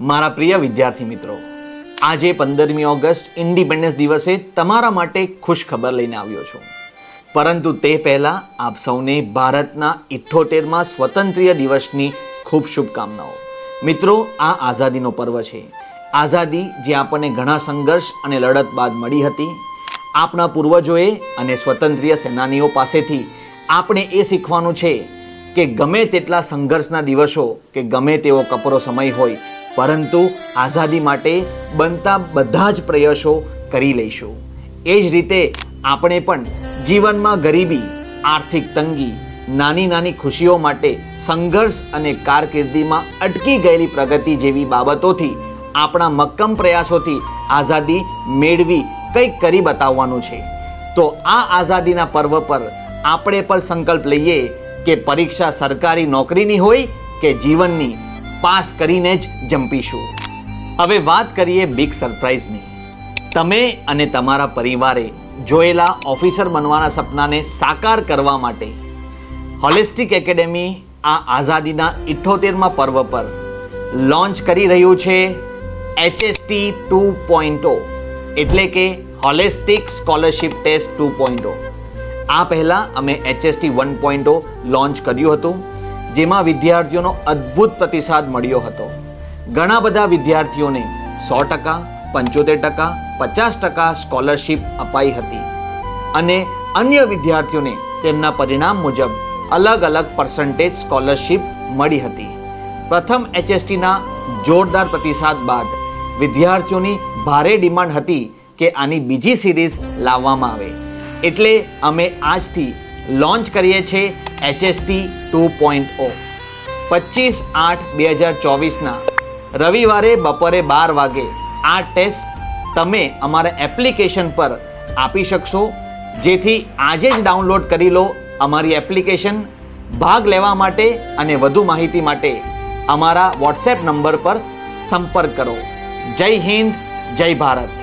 મારા પ્રિય વિદ્યાર્થી મિત્રો, આજે પંદરમી ઓગસ્ટ ઇન્ડિપેન્ડન્સ દિવસે તમારા માટે ખુશ ખબર લઈને આવ્યો છું. પરંતુ તે પહેલાં આપ સૌને ભારતના ઇઠ્ઠોતેરમાં સ્વતંત્ર્ય દિવસની ખૂબ શુભકામનાઓ. મિત્રો, આ આઝાદીનો પર્વ છે. આઝાદી જે આપણને ઘણા સંઘર્ષ અને લડત બાદ મળી હતી. આપણા પૂર્વજોએ અને સ્વતંત્ર્ય સેનાનીઓ પાસેથી આપણે એ શીખવાનું છે કે ગમે તેટલા સંઘર્ષના દિવસો કે ગમે તેવો કપરો સમય હોય પરંતુ આઝાદી માટે બનતા બધા જ પ્રયાસો કરી લઈશું. એ જ રીતે આપણે પણ જીવનમાં ગરીબી, આર્થિક તંગી, નાની નાની ખુશીઓ માટે સંઘર્ષ અને કારકિર્દીમાં અટકી ગયેલી પ્રગતિ જેવી બાબતોથી આપણા મક્કમ પ્રયાસોથી આઝાદી મેળવી કંઈક કરી બતાવવાનું છે. તો આ આઝાદીના પર્વ પર આપણે પણ સંકલ્પ લઈએ કે પરીક્ષા સરકારી નોકરીની હોય કે જીવનની પાસ કરીને જ જંપીશું. હવે વાત કરીએ બિગ સરપ્રાઈઝની તમે અને તમારા પરિવારે જોયેલા ઓફિસર બનવાના સપનાને સાકાર કરવા માટે હોલિસ્ટિક એકેડેમી આ આઝાદીના ઇઠ્ઠોતેરમાં પર્વ પર લોન્ચ કરી રહ્યું છે એચએસટી ટુ પોઈન્ટો એટલે કે હોલિસ્ટિક સ્કોલરશિપ ટેસ્ટ ટુ પોઈન્ટો આ પહેલાં અમે એચએસટી વન પોઈન્ટો લોન્ચ કર્યું હતું. જેમાં વિદ્યાર્થીઓનો અદ્ભુત પ્રતિસાદ મળ્યો હતો. ઘણા બધા વિદ્યાર્થીઓને સો ટકા, પંચોતેર ટકા, પચાસ ટકા સ્કોલરશિપ અપાઈ હતી અને અન્ય વિદ્યાર્થીઓને તેમના પરિણામ મુજબ અલગ અલગ પર્સન્ટેજ સ્કોલરશીપ મળી હતી. પ્રથમ એચએસટીના જોરદાર પ્રતિસાદ બાદ વિદ્યાર્થીઓની ભારે ડિમાન્ડ હતી કે આની બીજી સિરીઝ લાવવામાં આવે. એટલે અમે આજથી લોન્ચ કરીએ છીએ એચએસટી ટુ પોઈન્ટ ઓ. પચીસ આઠ બે હજાર ચોવીસના રવિવારે બપોરે બાર વાગે આ ટેસ્ટ તમે અમારા એપ્લિકેશન પર આપી શકશો. જેથી આજે જ ડાઉનલોડ કરી લો અમારી એપ્લિકેશન, ભાગ લેવા માટે અને વધુ માહિતી માટે અમારા વોટ્સએપ નંબર પર સંપર્ક કરો. જય હિન્દ, જય ભારત.